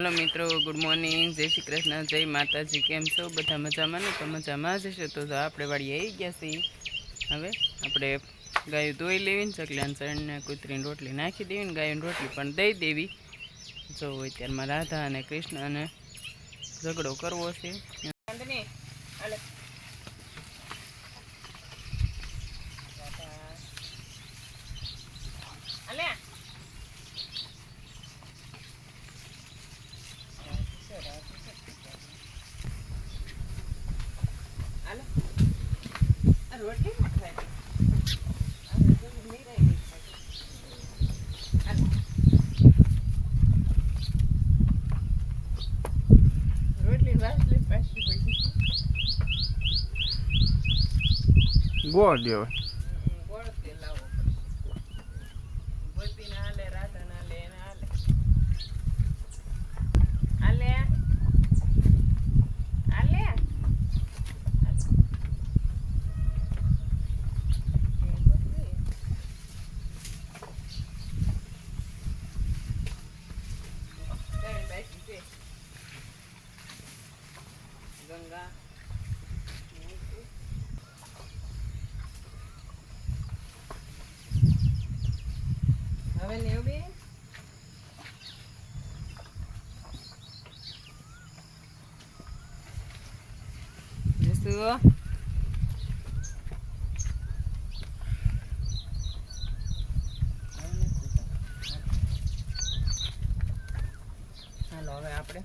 Hello મિત્રો, good morning. જય શ્રી કૃષ્ણ, જય માતાજી. કેમ છો? બધા મજામાં ને? તો મજામાં જ હશે? તો આપણે વાળી આવી ગયા છીએ. હવે આપણે ગાયું ધોઈ લેવી ને ચકલાને ચણને કૂતરીને રોટલી નાખી દેવી ને ગાયોની રોટલી પણ દઈ દેવી. જો અત્યારમાં રાધા અને કૃષ્ણ અને ઝઘડો કરવો છે. રોટલી ખાય રોટલી વાસલી પાછી પડી ગોળ દેવો ગોળ તેલ લાવો ગોપીને હાલે રાધાને હાલે એને હાલે હાલે હાલે ગંગા હવે નેવું બે જસુ હાલો, હવે આપણે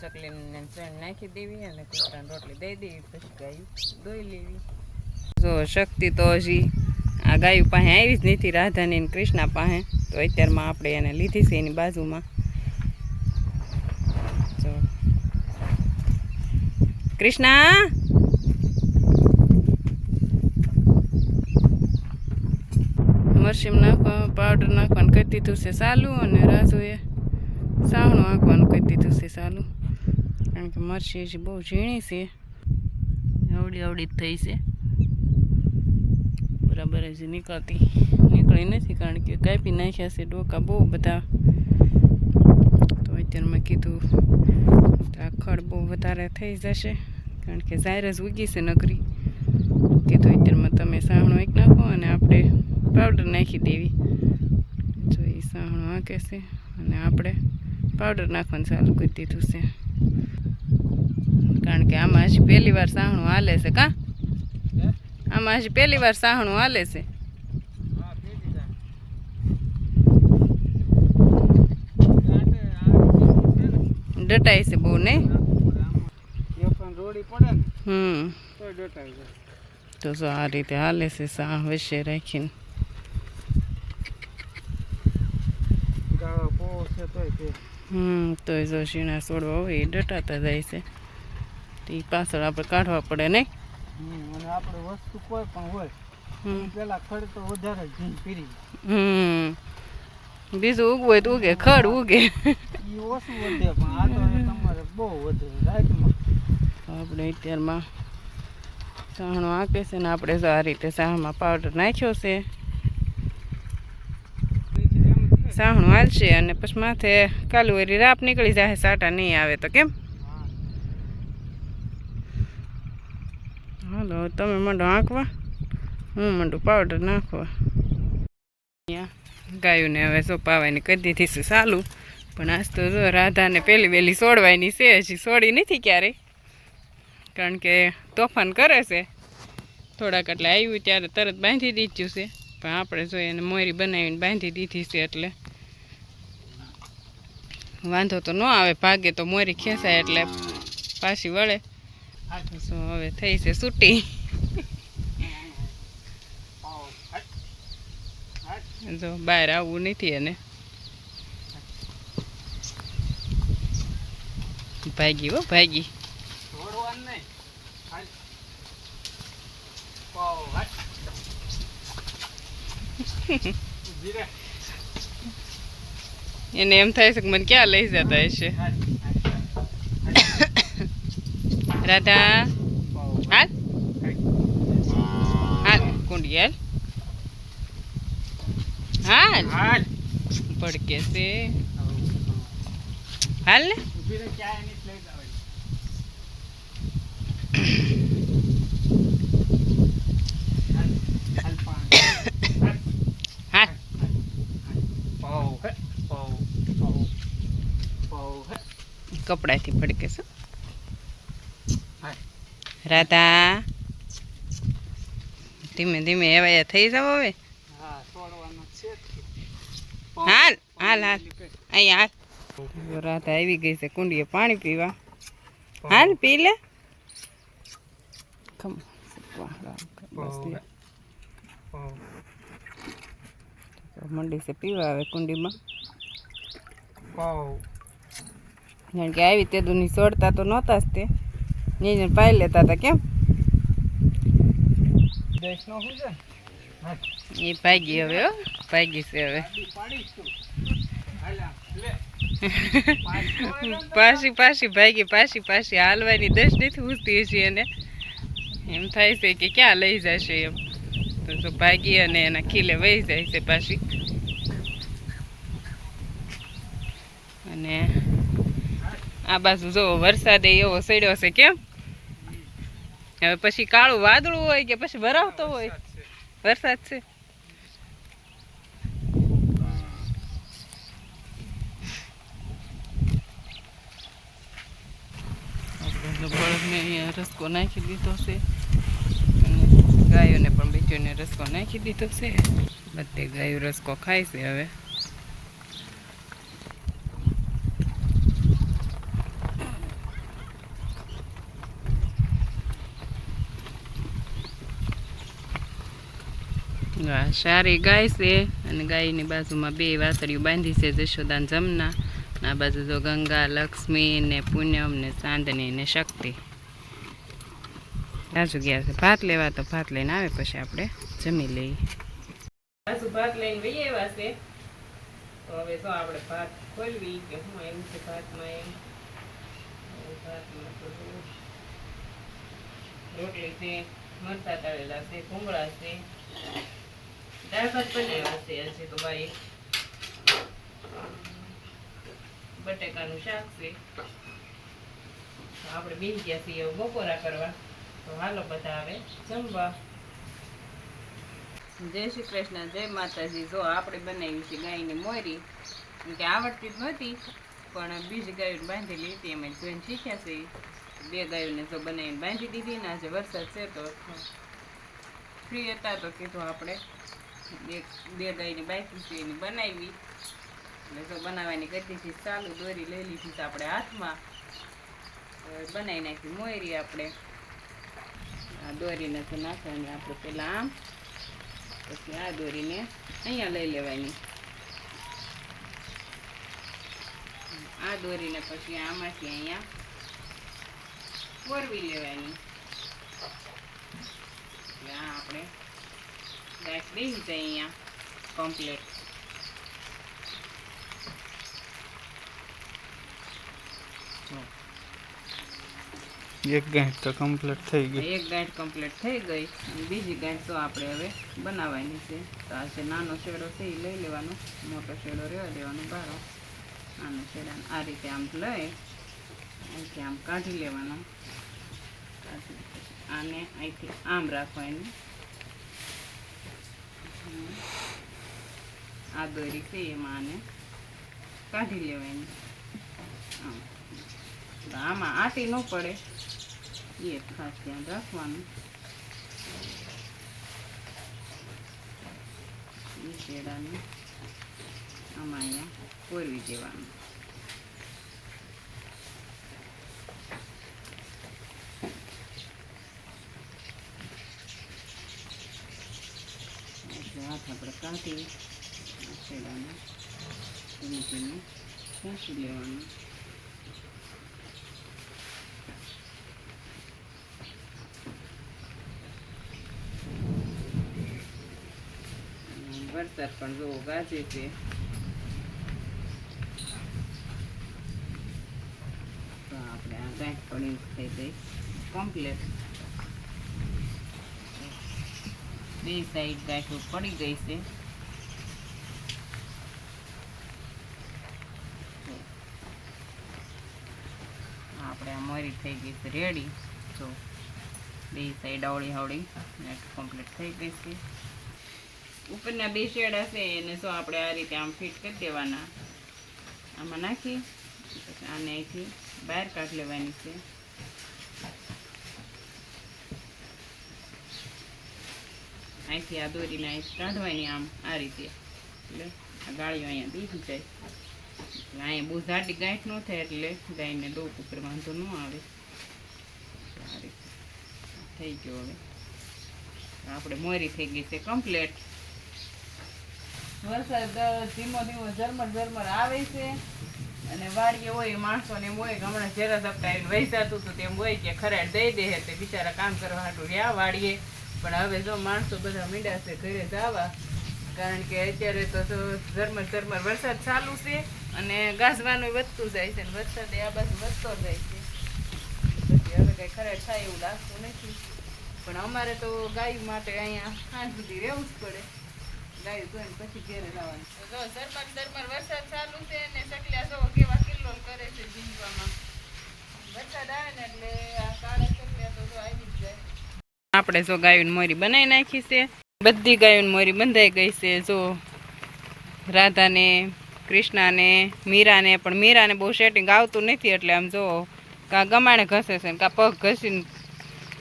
ચકલીને ચણ નાખી દેવી અને કૂતરાને રોટલી દઈ દેવી, પછી ગાયું દોઈ લેવી. જો, શક્તિ તો હજી આ ગાયું પાસે આવી જ નથી, રાધાની ને કૃષ્ણા પાસે. તો અત્યારમાં આપણે એને લીધી છે એની બાજુમાં. જો. કૃષ્ણા! મરસીમ નાખવા, પાવડર નાખવાનું કરી દીધું છે સાલું અને રાજુએ સાવણું આંકવાનું કરી દીધું છે સાલું. કારણ કે મરસી બહુ ઝીણી છે. આવડી જ થઈ છે. બરાબર હજી નીકળતી નીકળી નથી કારણ કે કાપી નાખ્યા છે ડોકા બહુ બધા. તો અત્યારે મેં કીધું આ ખડ બહુ વધારે થઈ જશે કારણ કે ઝાયરસ ઉગી છે નગરી. કીધું અત્યારમાં તમે સાવણું એક નાખો અને આપણે પાવડર નાખી દેવી. જો એ સાહણું આંકે છે? અને આપણે પાવડર નાખવાનું ચાલુ કરી દીધું છે. કારણ કે આમાં હજી પહેલી વાર સાહણું હાલે છે કાં? આમાં હજી પહેલી વાર સાહણું હાલે છે. ડટાય છે બહુ નહીં? હમ. તો આ રીતે હાલે છે સાહ વચ્ચે રાખીને ગાળો પોવો છે તોય તે હમ તો જોશીના છોડવા હોય એ ડટાતા જાય છે. તો એ પાછળ આપણે કાઢવા પડે નહીં? હમ, અને આપણે વસ્તુ કોઈ પણ હોય હમ. પેલા ખડ તો વધારે જીન પીરી હમ. બીજું ઉગવું હોય તો ઉગે ખડ ઉગે. એ ઓછું વધે પણ આ તો તમારે બહુ વધે રાતમાં. આપણે અત્યારમાં સાણું આપે છે ને આપણે આ રીતે સાણમાં પાવડર નાખ્યો છે. સાહણું હાલશે અને પછી માથે કાલુ વરી રાપ નીકળી જાય, સાટા નહીં આવે તો કેમ? હાલો, તમે મંડો આંકવા હું મંડું પાવડર નાખવા. અહીંયા ગાયોને હવે જો પાવાની કરી દીધી છે સાલું, પણ આજ તો જો રાધાને પેલી વેલી સોડવાની છે, હજી સોડી નથી ક્યારેય. કારણ કે તોફાન કરે છે. થોડાક એટલે આવ્યું ત્યારે તરત બાંધી દીધું છે, પણ આપણે જોઈએ એને મોરી બનાવીને બાંધી દીધી છે એટલે વાંધો તો ન આવે ભાગે તો મોરી ખેંચાય એટલે પાછી વળે. તો હવે થઈ છે છૂટી જો બહાર આવવું નથી એને. ભાગી હો ભાગી. છોડવાનું નહીં હાલ. પાવ, હાલ. ઊભી રહે. એને એમ થાય છે કે મને ક્યાં લઈ જતા હશે? રાધા હાલ. હાલ. કુંડી હાલ. હાલ. હાલ. ભડકે છે. હાલ ને ઊભી રહી ચાય એની જ લઈ જાવ હાલ હાલ પાણી હા પાઉ હે પાઉ પાઉ પાઉ હે કપડાથી ભડકે છે. રાધા. ધીમે ધીમે એવા થઈ જાવ હવે. હાલ હાલ હાલ. અહીંયા હાલ. રાધા આવી ગઈ છે કુંડીએ પાણી પીવા. હાલ પી લે. મંડી છે પીવા આવે કુંડીમાં. કારણ કે આવી તે દુની સોડતા તો નહોતા જ તે. નહીં પાઈ લેતા હતા કેમ? એ ભાગી હવે હો ભાગી છે હવે. પાછી પાછી ભાગી પાછી પાછી હાલવાની દસ નથી પૂછતી હશે એને. એમ થાય છે કે ક્યાં લઈ જશે એમ. તો ભાગી અને એના ખીલે વહી જાય છે પાછી. અને આ બાજુ જો વરસાદ એવો સડ્યો છે કેમ? હવે પછી કાળું વાદળું હોય કે પછી ભરાવતો હોય? વરસાદ છે. બળદને અહીંયા રસકો નાખી દીધો છે. અને ગાયોને પણ બીજોને રસકો નાખી દીધો છે. બધે ગાયો રસકો ખાય છે હવે. આ સારી ગાય છે અને ગાયની બાજુમાં બે વાસળીઓ બાંધી છે જશોદાન જમના આ બાજુ તો ગંગા લક્ષ્મી ને પૂનમ ને ચાંદની ને શક્તિ રાજુ ગયા છે ભાત લેવા તો ભાત લઈને આવે પછી આપણે જમી લઈએ ભાત લઈને વહી આવ્યા તો હવે તો આપણે ભાત ખોલવી કે હું એમ છે ભાતમાં એમ રોટલી છે મરચા તળેલા છે ભૂંગળા છે દાળ ભાત બનાવ્યા છે તો ભાઈ. બટેકાનું શાક છે. આપણે બેસી ગયા છીએ બપોરા કરવા. તો હાલો બધા આવે જમવા. જય શ્રી કૃષ્ણ, જય માતાજી. જો આપણે બનાવી છે ગાયની મોરી. કે આવડતી જ નહોતી, પણ બીજી ગાયો બાંધેલી હતી અમે જોઈને શીખ્યા છે. બે ગાયોને જો બનાવીને બાંધી દીધી ને આજે વરસાદ છે તો ફ્રી હતા તો કીધું આપણે. બે બે ગાયની બાકી છે, એની બનાવી. એટલે તો બનાવવાની છે, ચાલુ દોરી લઈ લીધી છે આપણે હાથમાં. બનાવી નાખી મોયરી આપણે. આ દોરીને તો નાખવાની આપણે પહેલાં આમ. પછી આ દોરીને અહીંયા લઈ લેવાની. આ દોરીને પછી આમાંથી અહીંયા પોરવી લેવાની. આ આપણે બેસી જાય અહીંયા કમ્પ્લેટ એક ગાંઠ તો કમ્પ્લીટ થઈ ગઈ. એક ગાંઠ કમ્પ્લીટ થઈ ગઈ. અને બીજી ગાંઠ તો આપણે હવે બનાવવાની છે. તો આ છે નાનો શેડો છે એ લઈ લેવાનો. મોટો શેડો રહેવા દેવાનો બારો. નાનો શેડા. આ રીતે આમ લઈ અહીંથી આમ કાઢી લેવાનો. આને અહીંથી આમ રાખવાની. આ દોરી છે, એમાં આને કાઢી લેવાની. આમ. આમાં આટી ન પડે. એ ખાસ ધ્યાન રાખવાનું. શેડાને આમાં અહીંયા કોરવી દેવાનું એટલે હાથ આપણે કાઢી આ શેડાને ધીમે ધીમે ખેંચી લેવાનું વરસાદ પણ જો ગાજે છે તો આપણે આ ગાંઠ પડી થઈ ગઈ કમ્પ્લેટ બે સાઈડ ગાંઠો પડી ગઈ છે. આપણે આ મોરી થઈ ગઈ છે રેડી જો, બે સાઈડ આવડી આવડી નેટ કમ્પ્લીટ થઈ ગઈ છે. ઉપરના બે શેડા છે એને શું આપણે આ રીતે આમ ફિટ કરી દેવાના. આમાં નાખી આને અહીંથી બહાર કાઢી લેવાની છે. અહીંથી આ દોરીને અહીં કાઢવાની આમ આ રીતે. એટલે આ ગાળીઓ અહીંયા બીજી જાય. એટલે અહીંયા બહુ જાડી ગાંઠ ન થાય એટલે ગાયને ડોક ઉપર વાંધો ન આવે. આ રીતે. થઈ ગયો હવે. આપણે મોરી થઈ ગઈ છે કમ્પ્લેટ વરસાદ ધીમો ધીમો ઝરમર ઝરમર આવે છે. અને વાડીએ હોય માણસોને એમ હોય કે હમણાં ઝેરા ઝપટાવીને વૈસાતું હતું તેમ હોય કે ખરાડ દઈ દે તે બિચારા કામ કરવા હાટું રહ્યા વાડીએ. પણ હવે જો માણસો બધા મીંડા છે ઘરે જવા, કારણ કે અત્યારે તો ઝરમર ઝરમર વરસાદ ચાલુ છે અને ગાજવાનું વધતું જાય છે અને વરસાદ આ બાજુ વધતો જાય છે. હવે કઈ ખરેખર થાય એવું લાગતું નથી. પણ અમારે તો ગાય માટે અહીંયા સાંજ સુધી રહેવું જ પડે. ગાયું ધોઈને પછી ઘેરે જવાનું. તો ઝરમર ઝરમર વરસાદ ચાલુ છે ને સકલ્યા જો કેવા કિલ્લોલ કરે છે જીંજવામાં વરસાદ આવે ને એટલે આ કાળા સકલ્યા તો જો આવી આપણે જો ગાયું મોરી બનાવી નાખી છે. બધી ગાયું મોરી બંધાઈ ગઈ છે. જો રાધાને, કૃષ્ણાને, મીરાને, પણ મીરાને બહુ સેટિંગ આવતું નથી એટલે આમ જો કાં ગમાણે ઘસે છે ને કાં પગ ઘસીને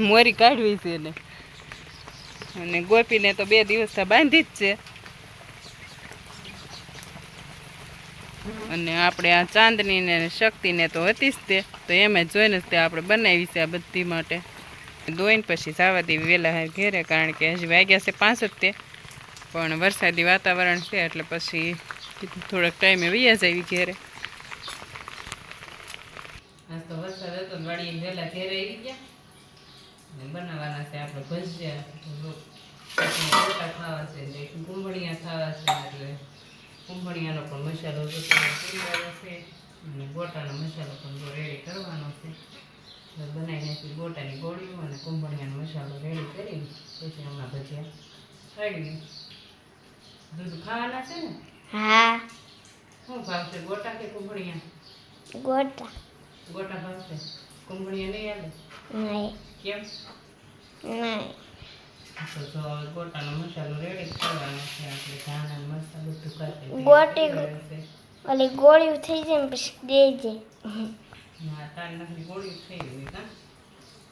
મોરી કાઢવી છે એને અને ગોપીને તો બે દિવસ બાંધી જ છે. અને આપણે આ ચાંદની ને શક્તિને તો હતી જ તે. તો એમ જોઈને જ તે આપણે બનાવી છે આ બધી માટે. ધોઈને પછી જવા દેવી વહેલા ઘેરે, કારણ કે હજી વાગ્યા છે પાંચ તે. પણ વરસાદી વાતાવરણ છે, એટલે પછી થોડોક ટાઈમે વૈયા જાય ઘેરે. આજ પણ મસાલો રેડી કરવાનો છે. બનાવી નાખી ગોટાની ગોળીઓ અને કુંભણિયાનો મસાલો રેડી કરી પછી હમણાં ભજીયા રેડી દૂધ ખાવાના છે ને? હા. શું ભાવશે? ગોટા કે કુંભણિયા? ગોટા. ગોટા ભાવશે? કુંભણિયા નહીં આવે? નહીં. કેમ? નહીં. તો ગોટાનો મસાલો રેડી કરવાનો છે આપણે ધાણા ને બધું ગોટી- ઓલી ગોળીઓ થઈ જાય ને પછી દેજે. હા તાર નાખની ગોળી થઈ ગઈ કા